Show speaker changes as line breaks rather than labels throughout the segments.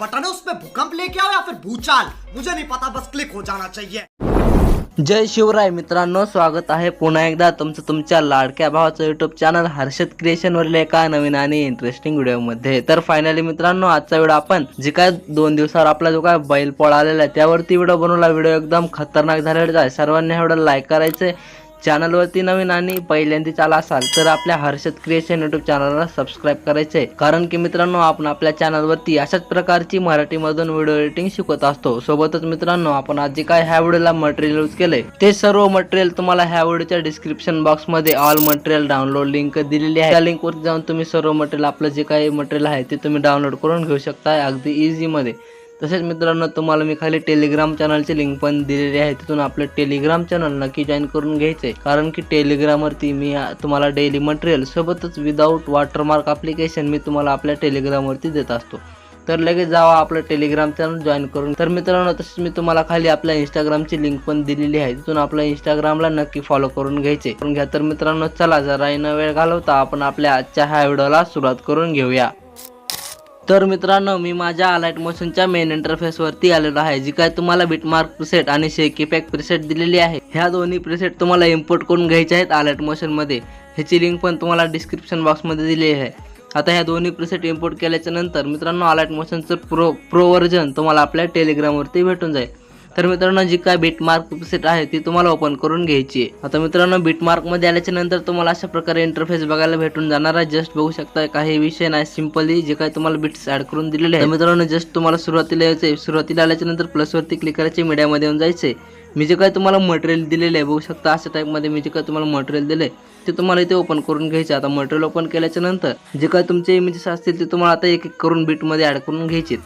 Button है, उसमें भूकंप लेके आओ या फिर भूचाल? मुझे नहीं पता, बस क्लिक हो जाना चाहिए।
जय शिवराय मित्रांनो स्वागत आहे पुन्हा एकदा तुमचं तुमच्या लाडक्या भावाचं यूट्यूब चॅनल हर्षद क्रिएशनवरील एका नवीन आणि इंटरेस्टिंग व्हिडिओमध्ये तर फायनली मित्रांनो आजचा व्हिडिओ आपण जे काय दोन दिवसावर आपला जो काय बैल पोळा आलेला आहे त्यावरती व्हिडिओ बनवला. व्हिडिओ एकदम खतरनाक झालेला आहे. सर्वांनी हा व्हिडिओ लाईक करायचे चॅनलवरती नवीन आणि पहिल्यांदाच आला असाल तर आपल्या हर्षद क्रिएशन युट्यूब चॅनलला सबस्क्राईब करायचे कारण की मित्रांनो आपण आपल्या चॅनलवरती अशाच प्रकारची मराठीमधून व्हिडिओ एडिटिंग शिकवत असतो. सोबतच मित्रांनो आपण आज जे काय ह्या व्हिडिओला मटेरियल यूज केले ते सर्व मटेरियल तुम्हाला ह्या व्हिडिओच्या डिस्क्रिप्शन बॉक्समध्ये ऑल मटेरियल डाउनलोड लिंक दिलेली आहे. त्या लिंक वरती जाऊन तुम्ही सर्व मटेरियल आपलं जे काही मटेरियल आहे ते तुम्ही डाउनलोड करून घेऊ शकता अगदी इझी मध्ये. तसेच मित्रांनो तुम्हाला मी खाली टेलिग्राम चॅनलची लिंक पण दिलेली आहे. तिथून आपलं टेलिग्राम चॅनल नक्की जॉईन करून घ्यायचंय. कारण की टेलिग्रामवरती मी तुम्हाला डेली मटेरियल सोबतच विदाऊट वॉटरमार्क ॲप्लिकेशन मी तुम्हाला आपल्या टेलिग्रामवरती देत असतो. तर लगेच जावा आपलं टेलिग्राम चॅनल जॉईन करून. तर मित्रांनो तसेच मी तुम्हाला खाली आपल्या इंस्टाग्रामची लिंक पण दिलेली आहे. तिथून आपल्या इंस्टाग्रामला नक्की फॉलो करून घ्यायचे करून घ्या तर मित्रांनो चला जरा न वेळ घालवता आपण आपल्या आजच्या ह्या व्हिडिओला सुरुवात करून घेऊया. तर मित्रांनो मी माझ्या अलाइट मोशनच्या मेन इंटरफेसवरती आलेलो आहे जी काय तुम्हाला बिटमार्क प्रिसेट आणि शेकी पॅक प्रिसेट दिलेली आहे. ह्या दोन्ही प्रिसेट तुम्हाला इम्पोर्ट करून घ्यायचे आहेत अलाइट मोशनमध्ये ह्याची लिंक पण तुम्हाला डिस्क्रिप्शन बॉक्समध्ये दिली आहे. आता ह्या दोन्ही प्रिसेट इम्पोर्ट केल्याच्यानंतर मित्रांनो अलाइट मोशनचं प्रो प्रो व्हर्जन तुम्हाला आपल्या टेलिग्रामवरती भेटून जाईल. तर मित्रांनो जी काय बीटमार्क सेट आहे ती तुम्हाला ओपन करून घ्यायची आहे. आता मित्रांनो बिटमार्कमध्ये आल्याच्यानंतर तुम्हाला अशा प्रकारे इंटरफेस बघायला भेटून जाणार आहे. जस्ट बघू शकता काही विषय नाही. सिम्पली जे काही तुम्हाला बिट्स ऍड करून दिलेले आहे मित्रांनो जस्ट तुम्हाला सुरुवातीला यायचे सुरुवातीला आल्याच्यानंतर प्लस वरती क्लिक करायचे मीडियामध्ये येऊन जायचे मी जे काय तुम्हाला मटेरियल दिलेले आहे बघू शकता अशा टाईपमध्ये मी जे काय तुम्हाला मटेरियल दिले ते तुम्हाला इथे ओपन करून घ्यायचे आता मटेरियल ओपन केल्याच्यानंतर जे काय तुमचे इमेजेस असतील ते तुम्हाला आता एक एक करून बीटमध्ये ऍड करून घ्यायचे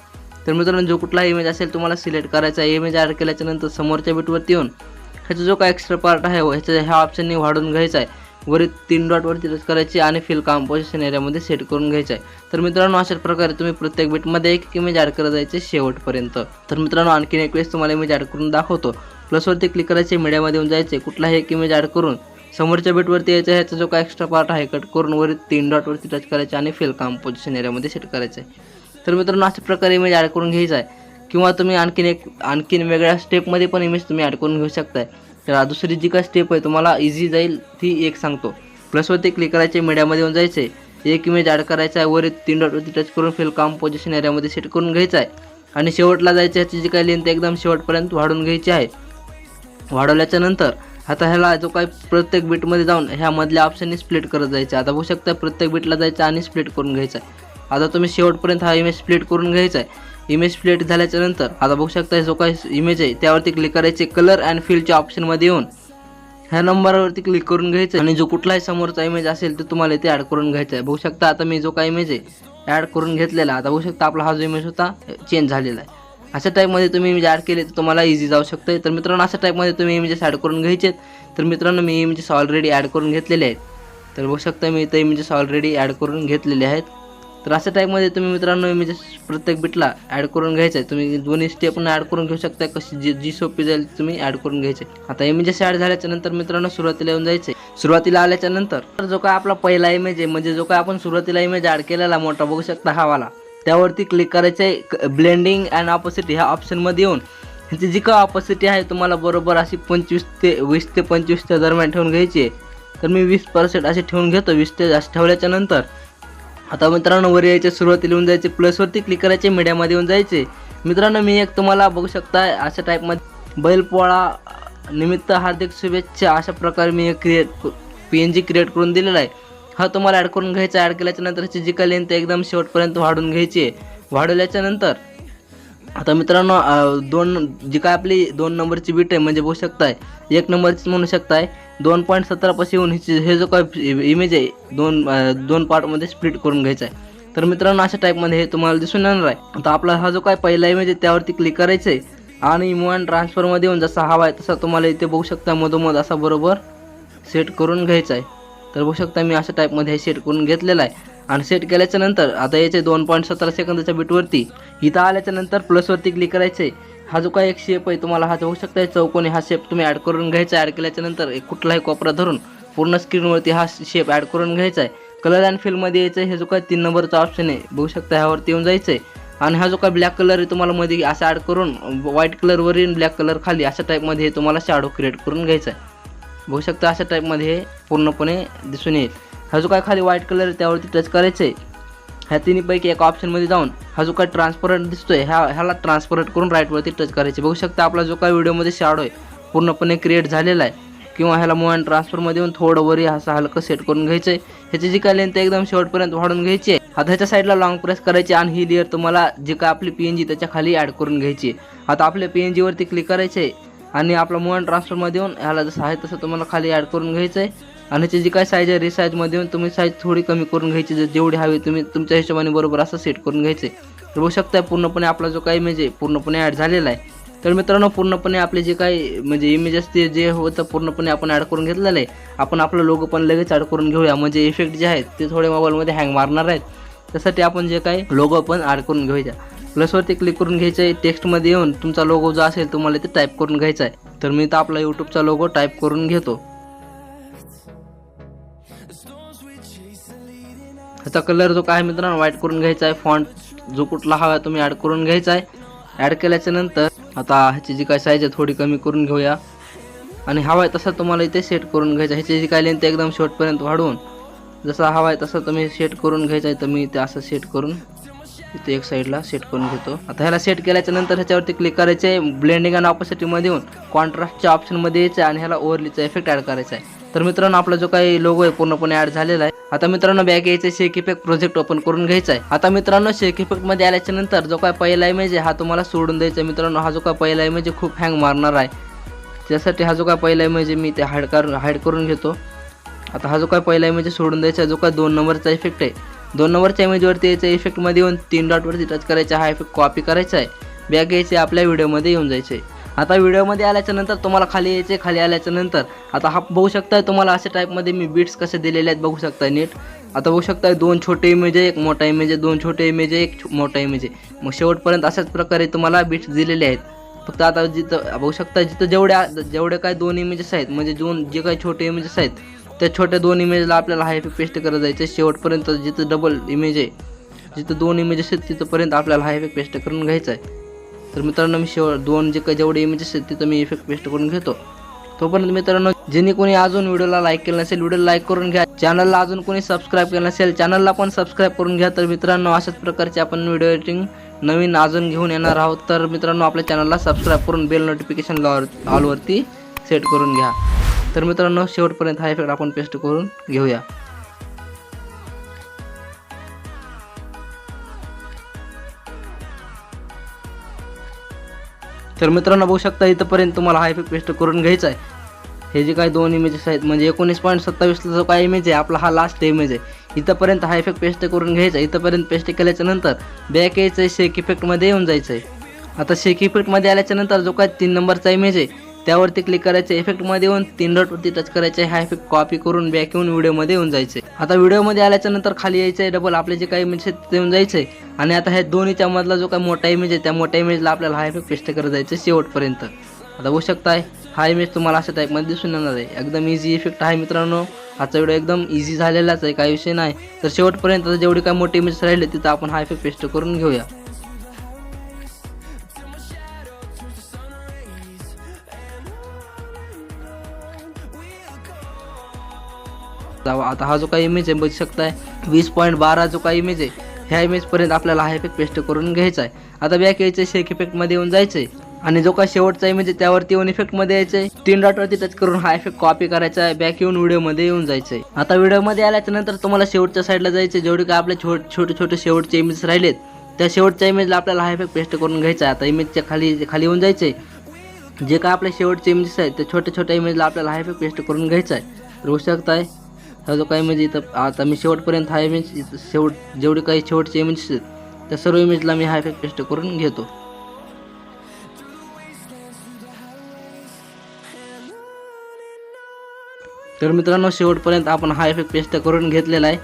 तर मित्रांनो जो कुठला इमेज असेल तुम्हाला सिलेक्ट करायचा आहे. इमेज ॲड केल्याच्यानंतर समोरच्या बीटवरती येऊन ह्याचा जो काय एक्स्ट्रा पार्ट आहे ह्याच्या ह्या ऑप्शनने वाढून घ्यायचा आहे. वरील तीन डॉटवरती टच करायची आणि फिल कॉम्पोजिशन एरियामध्ये सेट करून घ्यायचं आहे. तर मित्रांनो अशा प्रकारे तुम्ही प्रत्येक बीटमध्ये एक इमेज ॲड करत जायचे शेवटपर्यंत. तर मित्रांनो आणखीन एक वेळेस तुम्हाला इमेज ॲड करून दाखवतो. प्लसवरती क्लिक करायचे मीडियामध्ये येऊन जायचे. कुठलाही एक इमेज ॲड करून समोरच्या बीटवरती यायचं ह्याचा जो काय एक्स्ट्रा पार्ट आहे कट करून वरील तीन डॉटवरती टच करायचे आणि फिल कॉम्पोजिशन एरियामध्ये सेट करायचं आहे. तर मित्रांनो अशा प्रकारे इमेज ॲड करून घ्यायचा आहे. किंवा तुम्ही आणखीन एक आणखीन वेगळ्या स्टेपमध्ये पण इमेज तुम्ही ॲड करून घेऊ शकताय. तर दुसरी जी काय स्टेप आहे तुम्हाला इझी जाईल ती एक सांगतो. प्लसवरती क्लिक करायचे मीडियामध्ये येऊन जायचे. एक इमेज ॲड करायचा आहे वर तीन डॉटवरती टच करून फिल कॉम्पोजिशन एरियामध्ये सेट करून घ्यायचा आहे. आणि शेवटला जायचं ह्याची जी काही लेंथ एकदम शेवटपर्यंत वाढून घ्यायची आहे. वाढवल्याच्या नंतर आता ह्याला जो काही प्रत्येक बीटमध्ये जाऊन ह्यामधल्या ऑप्शनने स्प्लिट करत जायचं आता बघू शकता प्रत्येक बीटला जायचं आणि स्प्लिट करून घ्यायचं आहे. आता तुम्ही शेवटपर्यंत हा इमेज स्प्लिट करून घ्यायचा आहे. इमेज स्प्लिट झाल्याच्यानंतर आता बघू शकता जो काही इमेज आहे त्यावरती क्लिक करायचे कलर अँड फिलच्या ऑप्शनमध्ये येऊन ह्या नंबरवरती क्लिक करून घ्यायचं आणि जो कुठलाही समोरचा इमेज असेल तो तुम्हाला इथे ॲड करून घ्यायचा आहे. बघू शकता आता मी जो काही इमेज आहे ॲड करून घेतलेला आता बघू शकता आपला हा जो इमेज होता चेंज झालेला आहे. अशा टाईपमध्ये तुम्ही इमेज ॲड केले तर तुम्हाला इझी जाऊ शकतं तर मित्रांनो अशा टाईपमध्ये तुम्ही इमेजेस ॲड करून घ्यायचे तर मित्रांनो मी इमेजेस ऑलरेडी ॲड करून घेतलेले आहेत. तर बघू शकता मी इथं इमेजेस ऑलरेडी ॲड करून घेतलेले आहेत. तर अशा टाईपमध्ये तुम्ही मित्रांनो इमेजेस प्रत्येक बिटला ॲड करून घ्यायचं आहे तुम्ही दोन्ही स्टेपनं ॲड करून घेऊ शकता कशी जी जी सोपी जाईल तुम्ही ॲड करून घ्यायचे आता इमेजेस ॲड झाल्याच्यानंतर मित्रांनो सुरुवातीला येऊन जायचे सुरुवातीला आल्याच्यानंतर तर जो काय आपला पहिला इमेज आहे म्हणजे जो काय आपण सुरुवातीला इमेज ॲड केलेला मोठा बघू शकता हा वाला त्यावरती क्लिक करायचं आहे ब्लेंडिंग अँड ऑपोसिटी ह्या ऑप्शनमध्ये येऊन. ह्याची जी काय ऑपोसिटी आहे तुम्हाला बरोबर अशी पंचवीस ते वीस ते पंचवीसच्या दरम्यान ठेवून घ्यायची आहे. तर मी वीस पर्सेंट असे ठेवून घेतो वीस ते जास्त ठेवल्याच्या नंतर. आता मित्रांनो वर यायचे सुरुवातीला येऊन जायचे प्लसवरती क्लिक करायचे मीडियामध्ये येऊन जायचे. मित्रांनो मी एक तुम्हाला बघू शकता अशा टाईपमध्ये बैलपोळा निमित्त हार्दिक शुभेच्छा अशा प्रकारे मी एक create P N G create करून दिलेला आहे. हा तुम्हाला ॲड करून घ्यायचा ॲड केल्याच्यानंतर ह्याची जी काय लेंथ एकदम शेवटपर्यंत वाढून घ्यायची आहे. वाढवल्याच्या नंतर आता मित्रांनो दोन जी काय आपली दोन नंबरची बीट आहे म्हणजे बघू शकताय एक नंबरची म्हणू शकताय दोन पॉईंट सतरापाशी येऊन हिची हे जो काय इमेज आहे दोन दोन पार्टमध्ये स्प्लिट करून घ्यायचा आहे. तर मित्रांनो अशा टाईपमध्ये हे तुम्हाला दिसून येणार आहे. आता आपला हा जो काय पहिला इमेज आहे त्यावरती क्लिक करायचं आहे. आणि इमोन ट्रान्सफरमध्ये येऊन जसा हवा आहे तसा तुम्हाला इथे बघू शकता मधोमध असा बरोबर सेट करून घ्यायचा आहे. तर बघू शकता मी अशा टाईपमध्ये हे सेट करून घेतलेला आहे. आणि सेट केल्याच्यानंतर आता याचे दोन पॉईंट सतरा सेकंदाच्या बिटवरती इथं आल्याच्यानंतर प्लसवरती क्लिक करायचे हा जो काही एक शेप आहे तुम्हाला हा होऊ शकता चौकोनी हा शेप तुम्ही ॲड करून घ्यायचा. ॲड केल्याच्यानंतर एक कुठलाही कोपरा धरून पूर्ण स्क्रीनवरती हा शेप ॲड करून घ्यायचा आहे कलर अँड फिलमध्ये यायचं आहे हे जो काय तीन नंबरचा ऑप्शन आहे बघू शकता ह्यावरती येऊन जायचं आहे आणि हा जो काय ब्लॅक कलर आहे तुम्हाला मध्ये असं ॲड करून व्हाईट कलरवरील ब्लॅक कलर खाली अशा टाईपमध्ये हे तुम्हाला शॅडो क्रिएट करून घ्यायचा आहे बघू शकता अशा टाईपमध्ये हे पूर्णपणे दिसून येईल. हा जो काय खाली व्हाईट कलर आहे त्यावरती टच करायचं आहे ह्या तिन्हीपैकी एका ऑप्शनमध्ये जाऊन हा जो काय ट्रान्सपरंट दिसतोय ह्या ह्याला ट्रान्सपरंट करून राईटवरती टच करायचे. बघू शकता आपला जो काय व्हिडिओमध्ये शॅडो आहे पूर्णपणे क्रिएट झालेला आहे. किंवा ह्याला मूव अँड ट्रान्सफरमध्ये येऊन थोडं वरी असं हलकं सेट करून घ्यायचं आहे ह्याची जी काय लेंथ एकदम शेवटपर्यंत वाढून घ्यायची आहे. आता ह्याच्या साईडला लॉंग प्रेस करायची आणि ही लेअर तुम्हाला जी काय आपली पी एन जी त्याच्याखाली ॲड करून घ्यायची आहे. आता आपल्या पी एन जीवरती क्लिक करायचं आहे आणि आपला मूव अँड ट्रान्सफरमध्ये येऊन ह्याला जसं आहे तसं तुम्हाला खाली ॲड करून घ्यायचं आहे आणि त्याची काय साईज आहे रिसाईजमध्ये येऊन तुम्ही साईज थोडी कमी करून घ्यायची जर जेवढी हवी तुम्ही तुमच्या हिशोबाने बरोबर असं सेट करून घ्यायचे. तर बघू शकता पूर्णपणे आपला जो काही इमेज आहे पूर्णपणे ॲड झालेला आहे. तर मित्रांनो पूर्णपणे आपले जे काही म्हणजे इमेज असते जे होतं पूर्णपणे आपण ॲड करून घेतलेलं आहे. आपण आपलं लोगो पण लगेच ॲड करून घेऊया. म्हणजे इफेक्ट जे आहेत ते थोडे मोबाईलमध्ये हँग मारणार आहेत. त्यासाठी आपण जे काही लोगो पण ॲड करून घेऊया. प्लसवरती क्लिक करून घ्यायचं आहे टेक्स्टमध्ये येऊन तुमचा लोगो जो असेल तुम्हाला ते टाईप करून घ्यायचा आहे. तर मी तर आपला यूट्यूबचा लोगो टाईप करून घेतो. ह्याचा कलर जो काय मित्रांनो व्हाईट करून घ्यायचा आहे. फॉन्ट जो कुठला हवा तुम्ही ॲड करून घ्यायचा आहे. ॲड केल्याच्यानंतर आता ह्याची जी काय साईज आहे थोडी कमी करून घेऊया. आणि हवा आहे तसा तुम्हाला इथे सेट करून घ्यायचा ह्याची जी काय लेंथ एकदम शेवटपर्यंत वाढवून जसा हवा आहे तसं तुम्ही सेट करून घ्यायचा आहे. तर मी इथे असं सेट करून इथे एक साईडला सेट करून घेतो. आता ह्याला सेट केल्याच्यानंतर ह्याच्यावरती क्लिक करायचं आहे. ब्लेंडिंग आणि ऑपॉसिटीमध्ये येऊन कॉन्ट्रास्टच्या ऑप्शनमध्ये यायचं आहे आणि ह्याला ओव्हरलीचा इफेक्ट ॲड करायचा आहे. तर मित्रांनो आपला जो काही लोगो आहे पूर्णपणे ॲड झालेला आहे. आता मित्रांनो बॅग यायचं शेक इफेक्ट प्रोजेक्ट ओपन करून घ्यायचा आहे. आता मित्रांनो शेक इफेक्टमध्ये आल्याच्यानंतर जो काय पहिला इमेज आहे हा तुम्हाला सोडून द्यायचा मित्रांनो हा जो काय पहिला इमेज खूप हँग मारणार आहे. त्यासाठी हा जो काय पहिला इमेज मी ते हाईड करून हाईड करून घेतो. आता हा जो काय पहिला इमेज सोडून द्यायचा जो काय दोन नंबरचा इफेक्ट आहे. दोन नंबरच्या इमेजवरती यायचं इफेक्टमध्ये येऊन तीन डॉटवरती टच करायचा हा इफेक्ट कॉपी करायचा आहे. बॅग यायचे आपल्या व्हिडिओमध्ये येऊन जायचे. आता व्हिडिओमध्ये आल्याच्यानंतर तुम्हाला खाली यायचे खाली आल्याच्यानंतर. आता हा बघू शकताय तुम्हाला अशा टाईपमध्ये मी बीट्स कसे दिलेले आहेत बघू शकताय नीट. आता बघू शकताय दोन छोटे इमेज आहे एक मोठा इमेज आहे दोन छोटे इमेज आहे एक मोठा इमेज आहे. मग शेवटपर्यंत अशाच प्रकारे तुम्हाला बीट्स दिलेले आहेत. फक्त आता जिथं बघू शकता जिथं जेवढ्या जेवढे काय दोन इमेजेस आहेत म्हणजे दोन जे काही छोटे इमेजेस आहेत त्या छोट्या दोन इमेजला आपल्याला हाय पेस्ट करत जायचं शेवटपर्यंत जिथं डबल इमेज आहे जिथं दोन इमेजेस आहेत तिथंपर्यंत आपल्याला हाय पेस्ट करून घ्यायचं आहे तर मित्रांनो मी शेवट दोन जे काही जेवढे इमेजेस आहेत तिथं मी इफेक्ट पेस्ट करून घेतो. तोपर्यंत मित्रांनो ज्यांनी कोणी अजून व्हिडिओला लाईक केलं नसेल व्हिडिओला लाईक करून घ्या. चॅनलला अजून कोणी सबस्क्राईब केलं नसेल चॅनलला पण सबस्क्राईब करून घ्या. तर मित्रांनो अशाच प्रकारचे आपण व्हिडिओ एडिटिंग नवीन अजून घेऊन येणार आहोत. तर मित्रांनो आपल्या चॅनलला सबस्क्राईब करून बेल नोटिफिकेशन ऑलवरती सेट करून घ्या. तर मित्रांनो शेवटपर्यंत हा इफेक्ट आपण पेस्ट करून घेऊया. तर मित्रांनो बघू शकता इथंपर्यंत तुम्हाला हा इफेक्ट पेस्ट करून घ्यायचा आहे. हे जे काही दोन इमेजेस आहेत म्हणजे एकोणीस पॉईंट सत्तावीसला जो काय इमेज आहे आपला हा लास्ट इमेज आहे. इथंपर्यंत हा इफेक्ट पेस्ट करून घ्यायचा आहे. इथंपर्यंत पेस्ट केल्याच्यानंतर बॅक यायचं आहे शेक इफेक्टमध्ये येऊन जायचं आहे आता शेक इफेक्टमध्ये आल्याच्यानंतर जो काय तीन नंबरचा इमेज आहे त्यावरती क्लिक करायचं इफेक्टमध्ये येऊन तीन डॉटवरती टच करायचे हा इफेक्ट कॉपी करून बॅक येऊन व्हिडिओमध्ये येऊन जायचे आता व्हिडिओमध्ये आल्याच्यानंतर खाली यायचं आहे डबल आपले जे काही इमेज आहेत ते येऊन जायचे आणि आता ह्या दोन्हीच्या मधला जो काही मोठा इमेज आहे त्या मोठ्या इमेजला आपल्याला हा इफेक्ट पेस्ट करत जायचं आहे शेवटपर्यंत. आता बघू शकताय हा इमेज तुम्हाला अशा टाईपमध्ये दिसून येणार आहे. एकदम इझी इफेक्ट आहे मित्रांनो. आजचा व्हिडिओ एकदम इझी झालेलाच आहे काही विषय नाही. तर शेवटपर्यंत जेवढी काय काही इमेज राहिले तिथं आपण हा इफेक्ट पेस्ट करून घेऊया. आता आता हा जो काही इमेज आहे बघू शकताय वीस पॉईंट बारा जो काही इमेज आहे ह्या इमेजपर्यंत आपल्याला हा इफेक्ट पेस्ट करून घ्यायचा आहे. आता बॅक यायचं आहे शेक इफेक्टमध्ये येऊन जायचं आहे आणि जो काय शेवटचा इमेज आहे त्यावरती येऊन इफेक्टमध्ये यायचं आहे तीन डॉटवरती टच करून हा इफेक्ट कॉपी करायचा आहे बॅक येऊन व्हिडिओमध्ये येऊन जायचं आहे आता व्हिडिओमध्ये आल्याच्यानंतर तुम्हाला शेवटच्या साईडला जायचं जेवढे काय आपले छोटे छोटे छोटे शेवटचे इमेज राहिलेत त्या शेवटच्या इमेजला आपल्याला हा इफेक्ट पेस्ट करून घ्यायचा आहे. आता इमेजच्या खाली खाली येऊन जायचं आहे जे काय आपले शेवटचे इमेजेस आहेत त्या छोट्या छोट्या इमेजला आपल्याला हा इफेक्ट पेस्ट करून घ्यायचा आहे. रोज शकताय हा जो काही म्हणजे इथं आता मी शेवटपर्यंत हा इमेज शेवट जेवढे काही शेवटचे इमेज आहेत त्या सर्व इमेजला मी हा इफेक्ट पेस्ट करून घेतो. तर मित्रांनो शेवटपर्यंत आपण हा इफेक्ट पेस्ट करून घेतलेला आहे.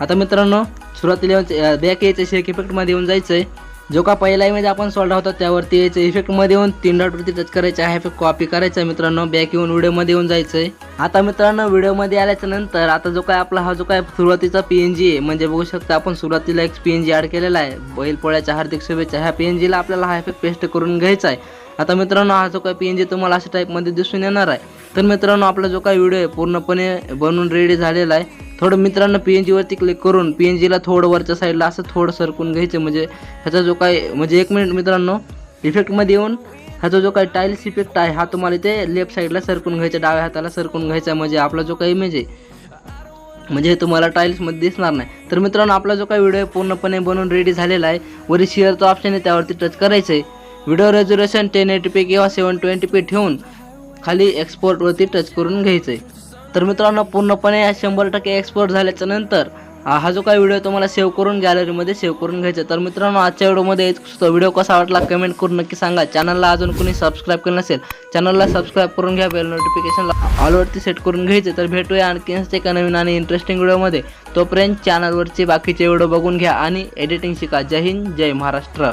आता मित्रांनो सुरुवातीला बॅक यायचं शेक इफेक्टमध्ये येऊन जायचं आहे जो का पहिला इमेज आपण सोडला होता त्यावरती यायचं इफेक्टमध्ये येऊन तीन डॉटवरती टच करायचं आहे इफेक्ट कॉपी करायचा आहे मित्रांनो बॅक येऊन व्हिडिओमध्ये येऊन जायचं आहे आता मित्रांनो व्हिडिओमध्ये आल्याच्यानंतर आता जो काय आपला हा जो काय सुरुवातीचा पी एन जी आहे म्हणजे बघू शकता आपण सुरुवातीला एक पी एन जी ॲड केलेला आहे. बैलपोळ्याच्या हार्दिक शुभेच्छा. ह्या पी एन जीला आपल्याला हा इफेक्ट पेस्ट करून घ्यायचा आहे. आता मित्रांनो हा जो काय पी एन जी तुम्हाला अशा टाईपमध्ये दिसून येणार आहे. तर मित्रांनो आपला जो काय व्हिडिओ आहे पूर्णपणे बनवून रेडी झालेला आहे. थोडं मित्रांनो पी एन जीवरती क्लिक करून पी एन जीला थोडं वरच्या साईडला असं थोडं सरकून घ्यायचं. म्हणजे ह्याचा जो काही म्हणजे एक मिनिट मित्रांनो इफेक्टमध्ये येऊन ह्याचा जो काही टाईल्स इफेक्ट आहे हा तुम्हाला ते लेफ्ट साईडला सरकून घ्यायचा डाव्या हाताला सरकून घ्यायचा. म्हणजे आपला जो काही इमेज आहे म्हणजे हे तुम्हाला टाईल्समध्ये दिसणार नाही. तर मित्रांनो आपला जो काही व्हिडिओ आहे पूर्णपणे बनवून रेडी झालेला आहे. वरी शेअरचा ऑप्शन आहे त्यावरती टच करायचं आहे video resolution ten eighty P किंवा सेवन ट्वेंटी पी ठेवून खाली एक्सपोर्टवरती टच करून घ्यायचं आहे तर मित्रांनो पूर्णपणे या शंभर टक्के एक्सपोर्ट झाल्याच्यानंतर हा जो काही व्हिडिओ तुम्हाला सेव्ह करून गॅलरीमध्ये सेव्ह करून घ्यायचा तर मित्रांनो आजच्या व्हिडिओमध्ये व्हिडिओ कसा वाटला कमेंट करून नक्की सांगा. चॅनलला अजून कोणी सबस्क्राईब केलं नसेल चॅनलला सबस्क्राईब करून घ्या बेल नोटिफिकेशनला ऑलवरती सेट करून घ्यायचे तर भेटूया आणखीनच एका नवीन आणि इंटरेस्टिंग व्हिडिओमध्ये तोपर्यंत चॅनलवरचे बाकीचे व्हिडिओ बघून घ्या आणि एडिटिंग शिका. जय हिंद जय महाराष्ट्र.